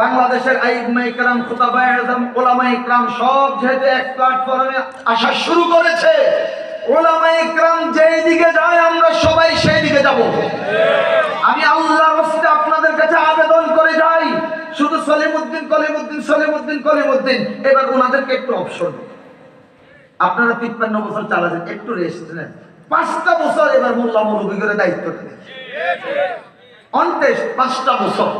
বাংলাদেশের আইম্মা ইকরাম খুতাবা আজম ওলামা ইকরাম সব যেহেতু এক প্ল্যাটফর্মে আসা শুরু করেছে ওলামা ইকরাম যেই দিকে যায়, আমরা সবাই সেই দিকে যাব। আমি আল্লাহর রাস্তে আপনাদের কাছে আবেদন করে যাই, শুধু সলিমুদ্দিন, কলিমুদ্দিন সলিমুদ্দিন, কলিমুদ্দিন, এবার ওনাদেরকে একটু অপশন আপনারা তিপ্পান্ন বছর চালাচ্ছেন, একটু রেস্ট নেন। পাঁচটা বছর এবার মোল্লা মৌলবী করে দায়িত্ব নেন অন্তেশ পাঁচটা বছর।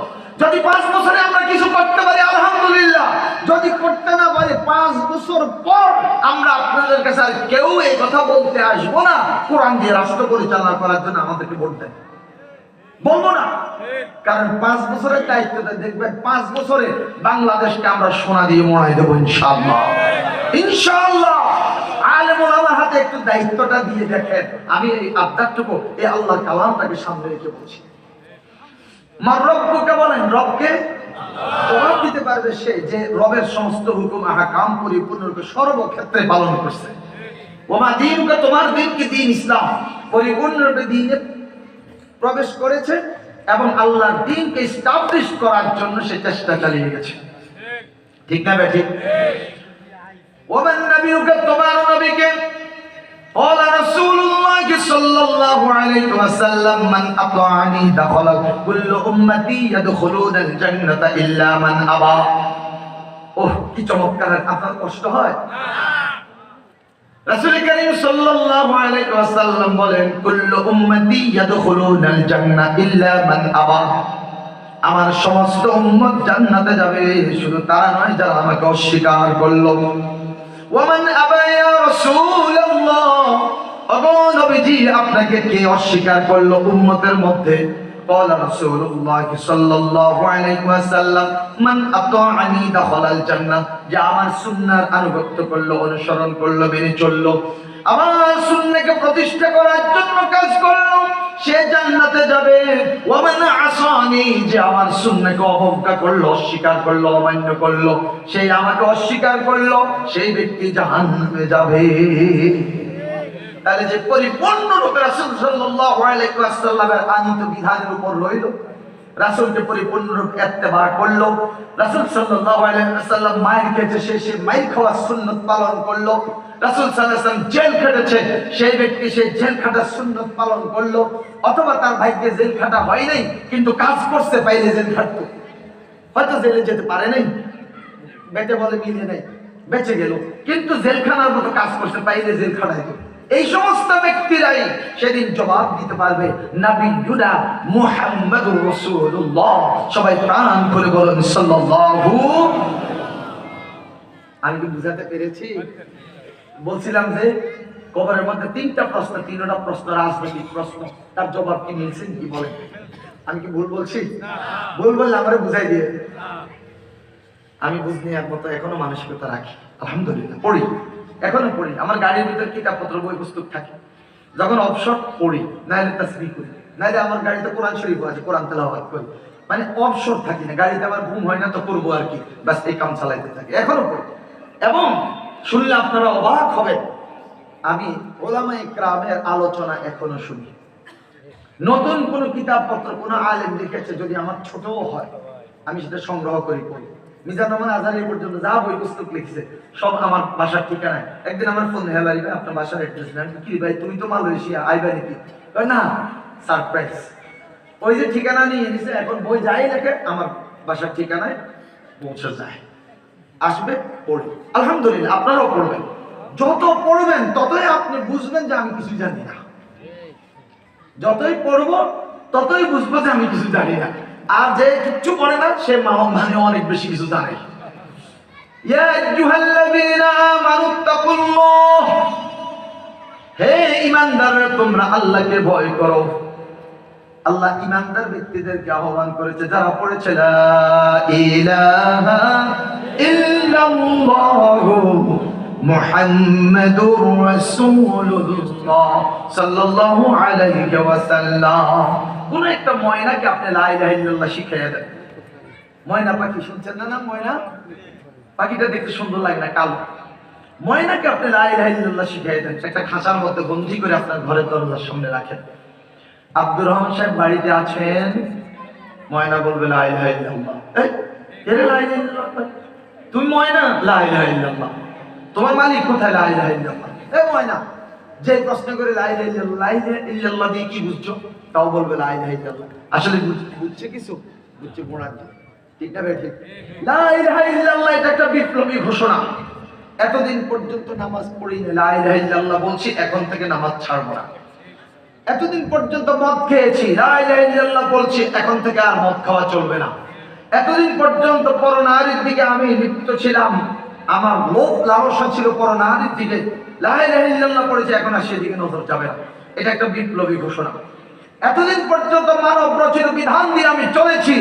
যদি পাঁচ বছরে আমরা কিছু করতে পারি, আলহামদুলিল্লাহ। যদি করতে না পারি, পাঁচ বছর পর আমরা আপনাদের কাছে আর কেউ এই কথা বলতে আসব না। কোরআন দিয়ে রাষ্ট্র পরিচালনা করার জন্য আমাদেরকে দেন। বলব না। কারণ পাঁচ বছরের দায়িত্বটা দেখবেন, পাঁচ বছরে বাংলাদেশকে আমরা সোনা দিয়ে মনাই দেবো, ইনশাআল্লাহ। ইনশাআল্লাহ। আলেমুল আমার হাতে একটু দায়িত্বটা দিয়ে দেখেন। আমি এই আবদারটুকু, এই আল্লাহ কালামটাকে সামনে রেখে বলছি। মার রব্বকে বলেন রবকে জবাব দিতে পারবে সে যে রবের সমস্ত হুকুম আহাকাম পরিপূর্ণরূপে সর্বক্ষেত্রে পালন করছে। ওমা দিনকে তোমার দিনকে দিন ইসলাম পরিপূর্ণরূপে দিনে প্রবেশ করেছে এবং আল্লাহর দিনকে স্টাবলিশ করার জন্য সে চেষ্টা চালিয়ে গেছে। ঠিক না ঠিক? ওমান নবীকে তোমার নবীকে قال رسول الله صلى الله عليه وسلم من أطاعني دخل كل أمتي يدخلون الجنة إلا من أبى ওহ কি চমৎকার আপনার কষ্ট হয় রাসূল করিম সাল্লাল্লাহু আলাইহি ওয়াসাল্লাম বলেন কুল্লু উম্মতি ইয়াদখুলুনাল জান্নাহ ইল্লা মান আবা আমার সমস্ত উম্মত জান্নাতে যাবে শুধু তারা নয় যারা আমাকে অস্বীকার করলো ওয়ামান আবা ইয়া রাসূলুল্লাহ ওগো নবীজি আপনাকে কে অস্বীকার করলো উম্মতের মধ্যে قال رسول الله صلى الله عليه وسلم من اطاعني دخل الجنه যে আমার সুন্নাহর আনুগত্য করলো অনুসরণ করলো মেনে চললো আমার সুন্নাহকে প্রতিষ্ঠা করার জন্য কাজ করলো সে জান্নাতে যাবে। ওমান আসানি, যে আমার সুন্নাহকে অবজ্ঞা করল, অস্বীকার করল, অমান্য করল, সেই আমাকে অস্বীকার করল, সেই ব্যক্তি জাহান্নামে যাবে। তাহলে যে পরিপূর্ণ রূপে রাসূল সাল্লাল্লাহু আলাইহি ওয়াসাল্লামের আনিত বিধানের উপর রইল। রাসূলকে পরিপূর্ণ রূপে ইত্তেবা করল। রাসূল সাল্লাল্লাহু আলাইহি ওয়াসাল্লাম মায়ের খেয়েছে, সে সে মায়ের খাওয়ার সুন্নাত পালন করল। রাসূল সাল্লাল্লাহু জেল খেটেছে, সেই ব্যক্তি সেই জেল খাটার সুন্নাত পালন করল। অথবা তার ভাইকে জেল খাটা হয় নাই, কিন্তু কাজ করতে পাইলে জেল খাটতো। হয়তো জেলে যেতে পারে নাই। বেটে বলে মিলে নাই, বেঁচে গেল। কিন্তু জেলখানার মতো কাজ করতে পাইলে জেল খাটাই দিত এই সমস্ত ব্যক্তিরাই সেদিন জবাব দিতে পারবে মুহাম্মাদুর সবাই প্রাণ করে বলেন, সাল্লাল্লাহু আমি কি বুঝাতে পেরেছি? বলছিলাম যে, কবরের মধ্যে তিনটা প্রশ্ন তিনটা প্রশ্ন, রাজনৈতিক প্রশ্ন, তার জবাব কি মিলছে কি বলেন আমি কি ভুল বলছি? ভুল বললে আমারে বুঝাই দিয়ে। আমি বুঝনি একমতো এখনও মানসিকতা রাখি। আলহামদুলিল্লাহ, পড়ি। এখনও পড়ি আমার গাড়ির ভিতর কিতাবপত্র বই পুস্তক থাকে। যখন অবসর পড়ি, নাইলে তাসবি করি। নাইলে আমার গাড়িতে কোরআন শরীফ আছে, কোরআন তেলাওয়াত করি। মানে অবসর থাকি না, গাড়িতে আমার ঘুম হয় না তো করব আর কি। ব্যাস, এই কাম চালাইতে থাকি। এখনও পড়ি। এবং শুনলে আপনারা অবাক হবেন, আমি ওলামা ইকরামের আলোচনা এখনও শুনি। নতুন কোন কিতাবপত্র কোন আলেম লিখেছে, যদি আমার ছোটও হয়, আমি সেটা সংগ্রহ করি পড়ি। পর্যন্ত যা বই পুস্তক লিখছে, সব আমার বাসার ঠিকানায়। একদিন আমার ফোন ভাই আপনার বাসার অ্যাড্রেস নেন। কি ভাই, তুমি তো মালয়েশিয়া আইবা নাকি? না সারপ্রাইজ ওই যে ঠিকানা নিয়ে নিছে, এখন বই যাই আমার বাসার ঠিকানায় পৌঁছে যায়। আসবে পড়ি। আলহামদুলিল্লাহ, আপনারাও পড়বেন। যত পড়বেন, ততই আপনি বুঝবেন যে আমি কিছু জানি না। যতই পড়ব, ততই বুঝব যে আমি কিছু জানি না। আর যে কিচ্ছু করে না, সে মানে অনেক বেশি কিছু জানে। হে ঈমানদাররা তোমরা আল্লাহকে ভয় করো। আল্লাহ ঈমানদার ব্যক্তিদেরকে আহ্বান করেছে, যারা পড়েছে ইলাহা ইল্লাল্লাহু। মুহাম্মাদুর রাসূলুল্লাহ সাল্লাল্লাহু আলাইহি ওয়াসাল্লাম। কোন একটা ময়নাকে আপনি লা ইলাহা ইল্লাল্লাহ শিখাইয়া দেন। ময়না পাখি শুনছেন না না ময়না? পাখিটা দেখতে সুন্দর লাগে না কালো। ময়নাকে আপনি লা ইলাহা ইল্লাল্লাহ শিখাইয়া দেন। একটা খাঁচার মধ্যে বন্দি করে আপনার ঘরের দরজার সামনে রাখেন। আব্দুর রহমান সাহেব বাড়িতে আছেন। ময়না বলবে লা ইলাহা ইল্লাল্লাহ। এই, কে রে লা ইলাহা ইল্লাল্লাহ? তুমি ময়না? লা ইলাহা ইল্লাল্লাহ। তোমার মালিক কোথায়? লাই লাই এ ময়না, যে প্রশ্ন করে লাই লাই লাই ইল্লাল্লাহ দিয়ে কি বুঝছ? তাও বলবে লাই লাই আসলে বুঝ- বুঝছে কিছু? বুঝছে গোড়ার। ঠিক না ঠিক? লা ইলাহা ইল্লাল্লাহ, এটা একটা বিপ্লবী ঘোষণা। এতদিন পর্যন্ত নামাজ পড়িনি, লা ইলাহা ইল্লাল্লাহ বলছি, এখন থেকে নামাজ ছাড়বো না। এতদিন পর্যন্ত মদ খেয়েছি, লা ইলাহা ইল্লাল্লাহ বলছি, এখন থেকে আর মদ খাওয়া চলবে না। এতদিন পর্যন্ত পরনারীর দিকে আমি লিপ্ত ছিলাম। আমার লোভ লালসা ছিল পরনারীর দিকে। লা ইলাহা ইল্লাল্লাহ পড়েছে এখন আর সেদিকে নজর যাবে না। এটা একটা বিপ্লবী ঘোষণা। এতদিন পর্যন্ত মানব রচিত বিধান দিয়ে আমি চলেছি।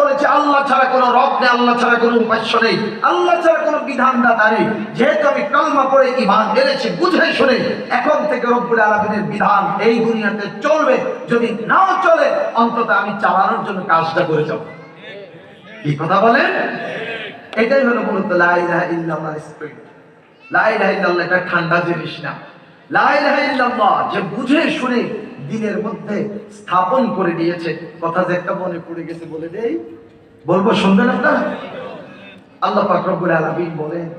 বলেছে, আল্লাহ ছাড়া কোনো রব নেই, আল্লাহ ছাড়া কোনো উপাস্য নেই, আল্লাহ ছাড়া কোনো বিধানদাতা নেই যেহেতু আমি কালমা পড়ে ইমান এনেছি, বুঝে শুনে, এখন থেকে রব্বুল আলামিনের বিধান এই দুনিয়াতে চলবে। যদি নাও চলে, অন্তত আমি চালানোর জন্য কাজটা করে যাব। কি কথা বলেন? এটাই হলো মূলত লা ইলাহা ইল্লাল্লাহ স্পিরিট লাইলাহা ইল্লাল্লাহ এটা ঠান্ডা জিনিস না। লা ইলাহা ইল্লাল্লাহ যে বুঝে শুনে দিনের মধ্যে স্থাপন করে দিয়েছে। কথা যে একটা মনে পড়ে গেছে বলে দেই। বলব, শুনবেন আপনারা? আল্লাহ পাক রব্বুল আলামিন বলেন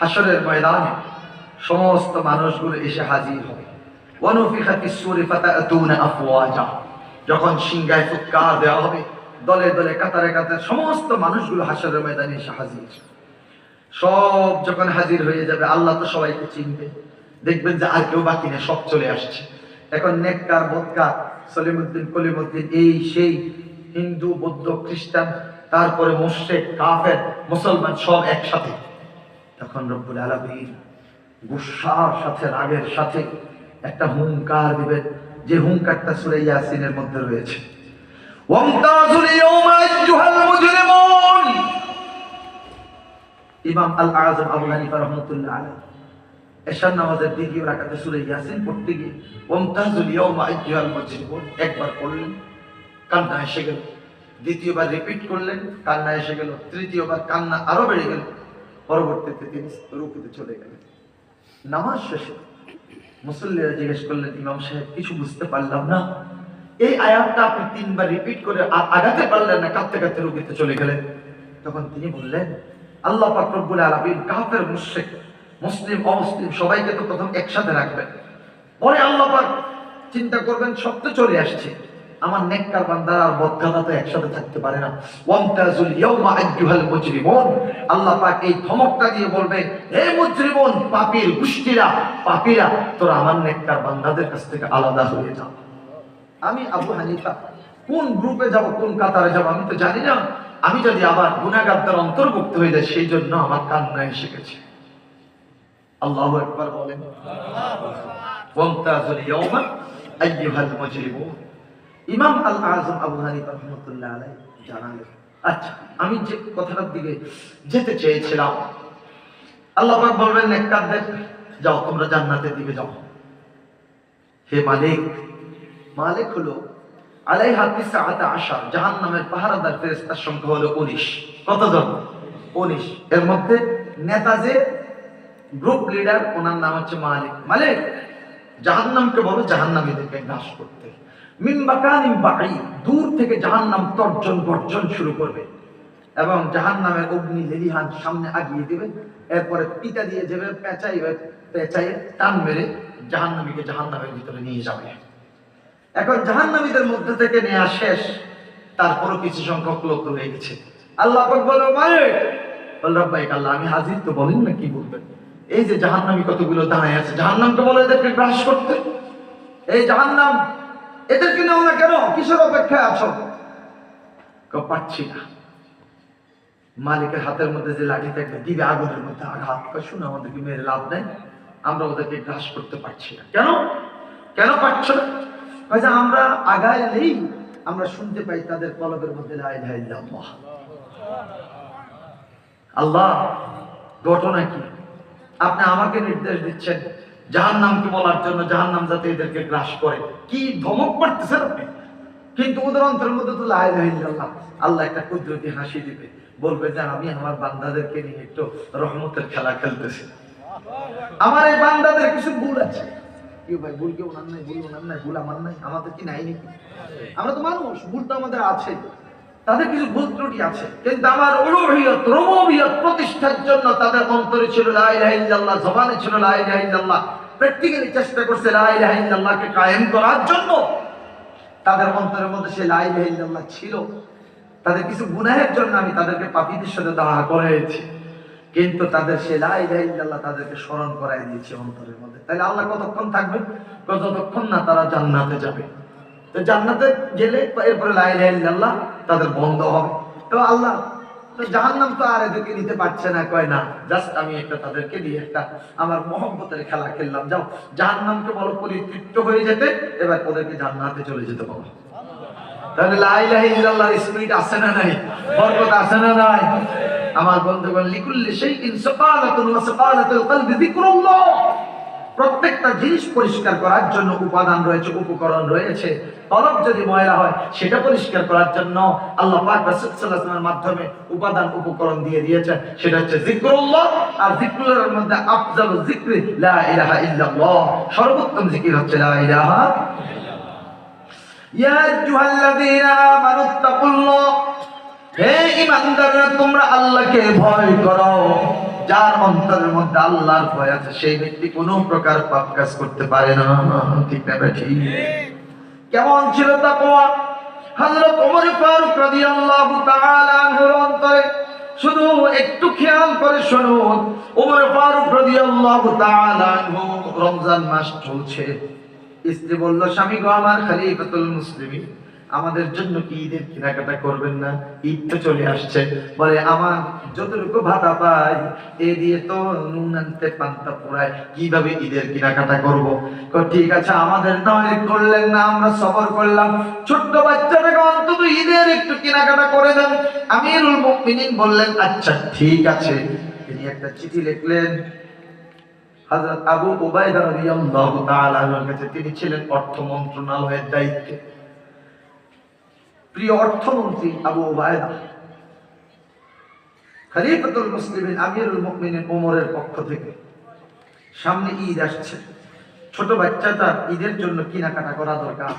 হাসরের ময়দানে সমস্ত মানুষগুলো এসে হাজির হবে। ওয়ানুফিখা ফিস-সূরি ফাতাতুনা আফওয়াজা। যখন সিংহায় ফুৎকার দেওয়া হবে দলে দলে, কাতারে কাতারে সমস্ত মানুষগুলো হাসরের ময়দানে এসে হাজির। সব যখন হাজির হয়ে যাবে, আল্লাহ তো সবাইকে চিনবে। দেখবেন যে আর কেউ বাকি নেই, সব চলে আসছে। এখন নেককার বদকার সলিমুদ্দিন, কলিমুদ্দিন, এই সেই হিন্দু, বৌদ্ধ, খ্রিস্টান, তারপরে মোশেক, কাফের, মুসলমান, সব একসাথে। তখন রব্বুল আলামিন গুসার সাথে, রাগের সাথে একটা হুঙ্কার দিবেন, যে হুঙ্কারটা সূরা ইয়াসিনের মধ্যে রয়েছে ওয়ামতাজুল ইয়াওমা আইয়ুহাল মুজরিমুন দ্বিতীয়বার রিপিট করলেন, কান্না এসে গেল। তৃতীয়বার কান্না আরও বেড়ে গেল। পরবর্তীতে তিনি চলে গেলেন। নামাজ শেষে মুসল্লিরা জিজ্ঞেস করলেন, ইমাম সাহেব, কিছু বুঝতে পারলাম না। এই আয়াতটা আপনি তিনবার রিপিট করে আগাতে পারলেন না, কাঁদতে কাঁদতে রুগীতে চলে গেলেন। তখন তিনি বললেন, আল্লাহ পাক রব্বুল আলামিন কাফের, মুশরিক, মুসলিম, অমুসলিম সবাইকে তো প্রথম একসাথে রাখবেন। পরে আল্লাহ পাক চিন্তা করবেন সব তো চলে আসছে। আমার নেককার বান্দারা আর বদকাদা তো একসাথে থাকতে পারে না। ওয়ামতাজুল ইয়াউমা আইয়ুহাল মুজরিমুন। আল্লাহ পাক এই ধমকটা দিয়ে বলবে, হে মুজরিমুন, পাপীর গোষ্ঠীরা, পাপীরা, তোরা আমার নেককার বান্দাদের কাছ থেকে আলাদা হয়ে যাও। আমি আবু হানিফা। কোন গ্রুপে যাব, কোন কাতারে যাব, আমি তো জানি না। আমি যদি আবার গুনাহগারদের অন্তর্ভুক্ত হয়ে যায় সেই জন্য আমার কান্না এসে গেছে। আল্লাহু আকবার বলেন। ইমাম আল আজম আবু হানিফা রহমতুল্লাহ আলাই জানালেন আচ্ছা আমি যে কথাটার দিকে যেতে চেয়েছিলাম। আল্লাহ বলবেন, নেককারদের, যাও, তোমরা জান্নাতের দিকে যাও। হে মালিক মালিক হলো আলাই হাতি সাহাতে আসা জাহান নামের পাহারাদার ফেরেস্তার সংখ্যা হলো উনিশ। কতজন? উনিশ। এর মধ্যে নেতা যে গ্রুপ লিডার ওনার নাম হচ্ছে মালিক। মালিক, জাহান্নামকে বলো জাহান্নামীদেরকে নাশ করতে। মিম্বাকানিম বাড়ি দূর থেকে জাহান্নাম তর্জন গর্জন শুরু করবে। এবং জাহান্নামের অগ্নি লেলিহান সামনে আগিয়ে দেবে। এরপরে পিতা দিয়ে যাবে পেঁচাইবে, পেঁচাইয়ে টান মেরে জাহান্নামীকে জাহান্নামের ভিতরে নিয়ে যাবে। এখন জাহান্নামীদের মধ্যে থেকে নেওয়া শেষ, তারপরও কিছু সংখ্যক লোক রয়ে গেছে। আল্লাহ বলো বল রব্বাইক আল্লাহ আমি হাজির তো বলেন না কি বলবেন? এই যে জাহান্নামী কতগুলো দাঁড়ায় আছে জাহান্নামকে বলে এদেরকে গ্রাস করতে। এই জাহান্নাম, এদেরকে নেও না কেন? কিসের অপেক্ষায় আছো? পাচ্ছি না। মালিকের হাতের মধ্যে যে লাঠি থাকবে, দিবে আগুনের মধ্যে আঘাত। শুনে, আমাদেরকে মেরে লাভ নেই। আমরা ওদেরকে গ্রাস করতে পারছি না। কেন? কেন পারছ না? কয় যে আমরা আগায় আমরা শুনতে পাই তাদের কলবের মধ্যে আল্লাহ, ঘটনা কি? আপনি আমাকে নির্দেশ দিচ্ছেন জাহান্নামকে বলার জন্য জাহান্নাম যাতে এদেরকে গ্রাস করে। কি ধমক করতেছেন আপনি? কিন্তু ওদের অন্তরের মধ্যে তো লা ইলাহা আল্লাহ একটা কুদরতি হাসি দিবে। বলবে যে আমি আমার বান্দাদেরকে নিয়ে একটু রহমতের খেলা খেলতেছি। আমার এই বান্দাদের কিছু ভুল আছে। ভাই, ভুল আমাদের কি আমরা তো মানুষ আমাদের আছে। তাদের কিছু আছে। কিন্তু আমার প্রতিষ্ঠার জন্য তাদের অন্তরে ছিল লা ইলাহা ইল্লাল্লাহ, জবানে ছিল লা ইলাহা ইল্লাল্লাহ। প্র্যাকটিক্যালি চেষ্টা করছে লা ইলাহা ইল্লাল্লাহকে কায়েম করার জন্য। তাদের অন্তরের মধ্যে সে লা ইলাহা ছিল। তাদের কিছু গুনাহের জন্য আমি তাদেরকে পাপীদের সাথে দাঁড়া করাইছি কিন্তু তাদের সে ইল্লাল্লাহ তাদেরকে স্মরণ করাই দিয়েছে অন্তরের মধ্যে। তাহলে আল্লাহ কতক্ষণ থাকবে? যতক্ষণ না তারা জান্নাতে যাবে। তো জান্নাতে গেলে এরপরে ইল্লাল্লাহ তাদের বন্ধ হবে। তো আল্লাহ জাহান্নাম তো আর এদেরকে নিতে পারছে না, কয় না, জাস্ট আমি একটা তাদেরকে দিয়ে একটা আমার মহব্বতের খেলা খেললাম, যাও, জাহান্নামকে বলো পরিতৃপ্ত হয়ে যেতে, এবার ওদেরকে জান্নাতে চলে যেতে বলো। তাহলে লা ইলাহা ইল্লাল্লাহর স্পিরিট আছে না নাই? বরকত আছে না নাই? আমার বন্ধুগণ, লিকুল্লি শাইইন সাকালাতুন ওয়া কলবি যিকরুল্লাহ। প্রত্যেকটা জিনিস পরিষ্কার করার জন্য উপাদান রয়েছে, উপকরণ রয়েছে। তলব যদি ময়লা হয়, সেটা পরিষ্কার করার জন্য আল্লাহ পাক মাধ্যমে উপাদান, উপকরণ দিয়ে দিয়েছেন। সেটা হচ্ছে আর যিকরুল্লাহর মধ্যে আফজালু যিকরি, লা ইলাহা ইল্লাল্লাহ। সর্বোত্তম জিকির হচ্ছে লা ইলাহা ইয়া আইয়ুহাল্লাযীনা তোমরা আল্লাহকে ভয় করো। যার অন্তরের মধ্যে আল্লাহর ভয় আছে, সেই ব্যক্তি প্রকার পাপ কাজ করতে পারে না। ঠিক না কেমন ছিল শুধু একটু খেয়াল করে শুনুন ওমর ফারুক রাদিয়াল্লাহু রমজান মাস চলছে। স্ত্রী বলল, স্বামী গো, আমার খলিফাতুল মুসলিমিন। আমাদের জন্য কি ঈদের কেনাকাটা করবেন না, ঈদ তো চলে আসছে। বলে, আমার যতটুকু ভাতা পাই, এ দিয়ে তো নুন আনতে পান্তা পোড়ায়, কীভাবে ঈদের কেনাকাটা করব? ঠিক আছে, আমাদের নয় করলেন না, আমরা সফর করলাম। ছোট্ট বাচ্চাটাকে অন্তত ঈদের একটু কেনাকাটা করে দেন। আমিরুল মুমিনিন বললেন আচ্ছা ঠিক আছে। তিনি একটা চিঠি লিখলেন। হযরত আবু উবাইদা রাদিয়াল্লাহু তাআলা আনহুর কাছে তিনি ছিলেন অর্থ মন্ত্রণালয়ের দায়িত্বে। প্রিয় অর্থমন্ত্রী আবু উবাইদা খলিফাতুল মুসলিমিন আমিরুল মুমিনিন ওমরের পক্ষ থেকে সামনে ঈদ আসছে। ছোট বাচ্চাটা ঈদের জন্য কেনাকাটা করা দরকার।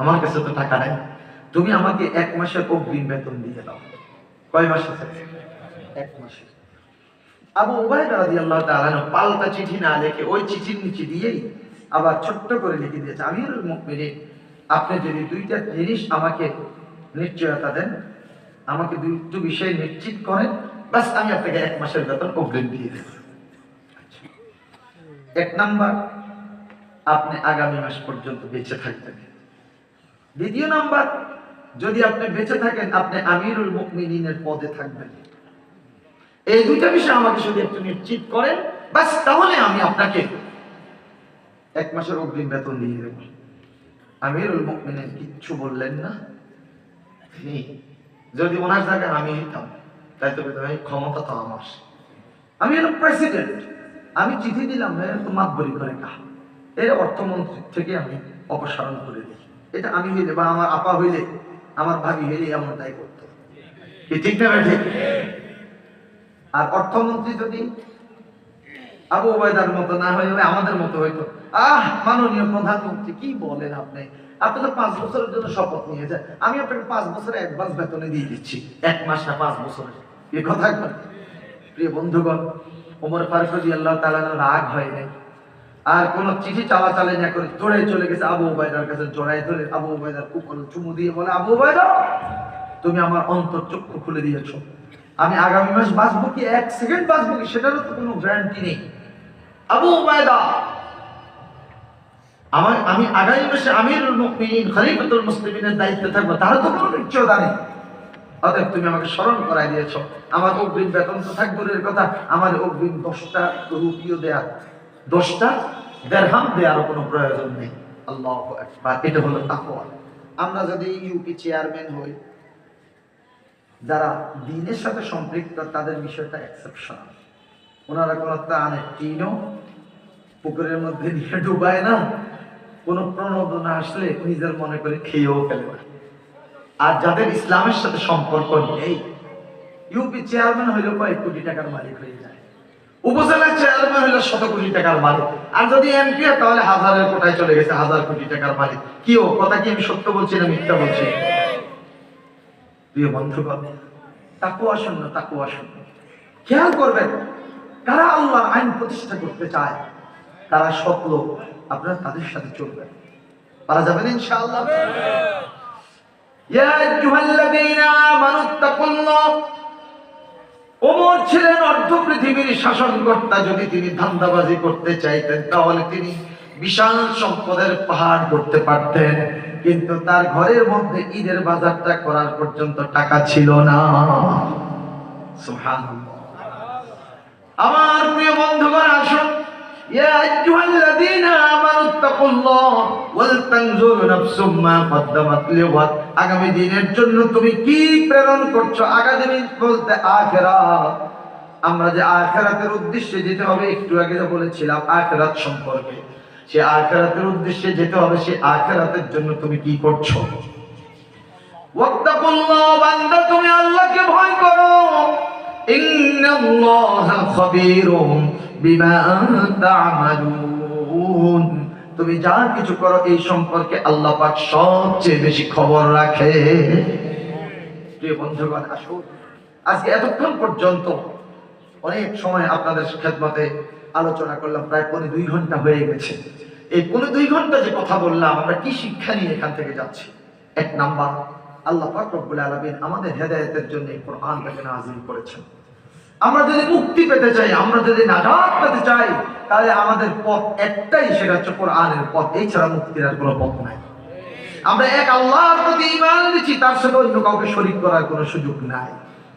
আমার কাছে তো টাকা নেই। তুমি আমাকে এক মাসের অগ্রিম বেতন দিয়ে দাও। কয় মাস? এক মাসের আবু ওবায়দা রাদিয়াল্লাহু তাআলা পাল্টা চিঠি না লিখে ওই চিঠির নিচে দিয়েই আবার ছোট্ট করে লিখে দিয়েছে, আমিরুল মুমিনিন, আপনি যদি দুইটা জিনিস আমাকে নিশ্চয়তা দেন, আমাকে দুটো বিষয় নিশ্চিত করেন বাস আমি আপনাকে এক মাসের বেতন অগ্রিম দিয়ে দেব। এক নাম্বার, আপনি আগামী মাস পর্যন্ত বেঁচে থাকবেন। দ্বিতীয় নাম্বার, যদি আপনি বেঁচে থাকেন, আপনি আমিরুল মুমিনিনের পদে থাকবেন। এই দুইটা বিষয় আমাকে শুধু একটু নিশ্চিত করেন বাস তাহলে আমি আপনাকে এক মাসের অগ্রিম বেতন দিয়ে দেব। আমিরুল মুমিনিন কিচ্ছু বললেন না। তিনি যদি ওনার জায়গায় আমি হইতাম তাই বলতাম, ক্ষমতা তো আমার। আমি হলাম প্রেসিডেন্ট আমি চিঠি দিলাম তো মাতবরি করে কা? এর অর্থমন্ত্রী থেকে আমি অপসারণ করে দিই। এটা আমি হইলে বা আমার আপা হইলে আমার ভাবি হইলে এমন তাই করতো। কি ঠিক না ভাই ঠিক? আর অর্থমন্ত্রী যদি আবু ওবায়দার মতো না হয়ে আমাদের মতো হইতো। আহ মাননীয় প্রধানমন্ত্রী কি বলেন আপনি? আপনি তো পাঁচ বছরের জন্য শপথ নিয়েছেন আমি আপনাকে পাঁচ বছরের অ্যাডভান্স বেতনে দিয়ে দিচ্ছি। এক মাস না পাঁচ বছরের। এ কথা একবার প্রিয় বন্ধুগণ, ওমর ফারুক আল্লাহ তাআলা রাগ হয় নাই। আর কোন চিঠি চালাচালি না করে দৌড়ে চলে গেছে আবু উবায়দার কাছে জড়াই ধরে আবু উবায়দার কুকুর চুমু দিয়ে বলে, আবু উবায়দা, তুমি আমার অন্তর চক্ষু খুলে দিয়েছ। আমি আগামী মাস বাঁচবো কি? এক সেকেন্ড বাঁচবো কি? সেটারও তো কোনো গ্যারান্টি নেই। আবু উবায়দা আমার আমি আগামী মাসে আমিরুল মুমিনিন, খলিফাতুল মুসলিমিনের দায়িত্বে থাকব তার তো কোনো নিশ্চয়তা নেই। অতএব তুমি আমাকে স্মরণ করাই দিয়েছ। আমার অগ্রিম বেতন তো থাকবে এর কথা। আমার অগ্রিম দশটা রুপিও দেয়া, দশটা দেড়হাম দেওয়ারও কোনো প্রয়োজন নেই। আল্লাহ এটা হলো তাকওয়া। আমরা যদি ইউপি চেয়ারম্যান হই, যারা দিনের সাথে সম্পৃক্ত, তাদের বিষয়টা এক্সেপশনাল ওনারা কোনো ত্রাণের টিনও পুকুরের মধ্যে নিয়ে ডুবায় না। কোনো প্রণোদনা আসলে নিজের মনে করে খেয়েও ফেলে আর যাদের ইসলামের সাথে সম্পর্ক নেই ইউপি চেয়ারম্যান হইলে কয়েক কোটি টাকার মালিক হয়ে যায়। উপজেলার চেয়ারম্যান হইলে শত কোটি টাকার মালিক। আর যদি এমপি তাহলে হাজারের কোটায় চলে গেছে, হাজার কোটি টাকার মালিক। কি ও, কথা কি আমি সত্য বলছি না মিথ্যা বলছি? প্রিয় বন্ধুগণ তাকুয়া শূন্য তাকুয়া শূন্য। খেয়াল করবেন, কারা আল্লাহর আইন প্রতিষ্ঠা করতে চায়, তারা সৎ লোক। আপনারা তাদের সাথে চলবেন। পারা যাবেন ইনশাআল্লাহ? ওমর ছিলেন অর্ধ পৃথিবীর শাসনকর্তা যদি তিনি ধান্দাবাজি করতে চাইতেন তাহলে তিনি বিশাল সম্পদের পাহাড় করতে পারতেন। কিন্তু তার ঘরের মধ্যে ঈদের বাজারটা করার পর্যন্ত টাকা ছিল না। আমার প্রিয় বন্ধুগণ আসুন। ইয়া আইয়ুহাল্লাযীনা আমানুত্তাকুল্লাহ ওয়াল তানজুর নাফসুম মা কদ্দামাত লিগাদ আগামী দিনের জন্য তুমি কি প্রেরণ করছ? আগামী বলতে আখিরাত। আমরা যে আখিরাতের উদ্দেশ্যে যেতে হবে, একটু আগে বলেছিলাম আখিরাত সম্পর্কে। সে আখিরাতের উদ্দেশ্যে যেতে হবে, সে আখিরাতের জন্য তুমি কি করছ? ওয়াত্তাকুল্লাহ বান্দা, তুমি তুমি যা কিছু করো, এই সম্পর্কে আল্লাহ পাক সবচেয়ে বেশি খবর রাখে। বন্ধুগণ, আসুন। আজকে এতক্ষণ পর্যন্ত অনেক সময় আপনাদের খেদমতে আলোচনা করলাম, প্রায় পৌনে দুই ঘণ্টা হয়ে গেছে। এই পৌনে দুই ঘণ্টা যে কথা বললাম, আমরা কি শিক্ষা নিয়ে এখান থেকে যাচ্ছি? এক নাম্বার, আল্লাহ পাক রব্বুল আলামিন আমাদের হেদায়েতের জন্য এই কোরআনটাকে নাযিল করেছেন। আমরা যদি মুক্তি পেতে চাই, আমরা যদি নাজাত পেতে চাই, তাহলে আমাদের পথ একটাই, সেটা হচ্ছে কোরআনের পথ। এছাড়া মুক্তির আর কোনো পথ নাই। আমরা এক আল্লাহর প্রতি ঈমান দিচ্ছি তার সাথে অন্য কাউকে শরীক করার কোনো সুযোগ নাই।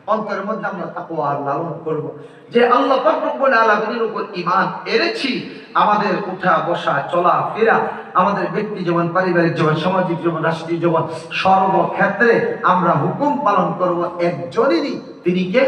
অন্তরের মধ্যে আমরা তাকওয়া আর লালন করব। যে আল্লাহ পাক রব্বুল আলামিনের উপর ঈমান এনেছি, আমাদের উঠা, বসা, চলা, ফেরা, আমাদের ব্যক্তি জীবন, পারিবারিক জীবন, সামাজিক জীবন, রাষ্ট্রীয় জীবন, সর্বক্ষেত্রে আমরা হুকুম পালন করব একজনেরই। তিনি কে?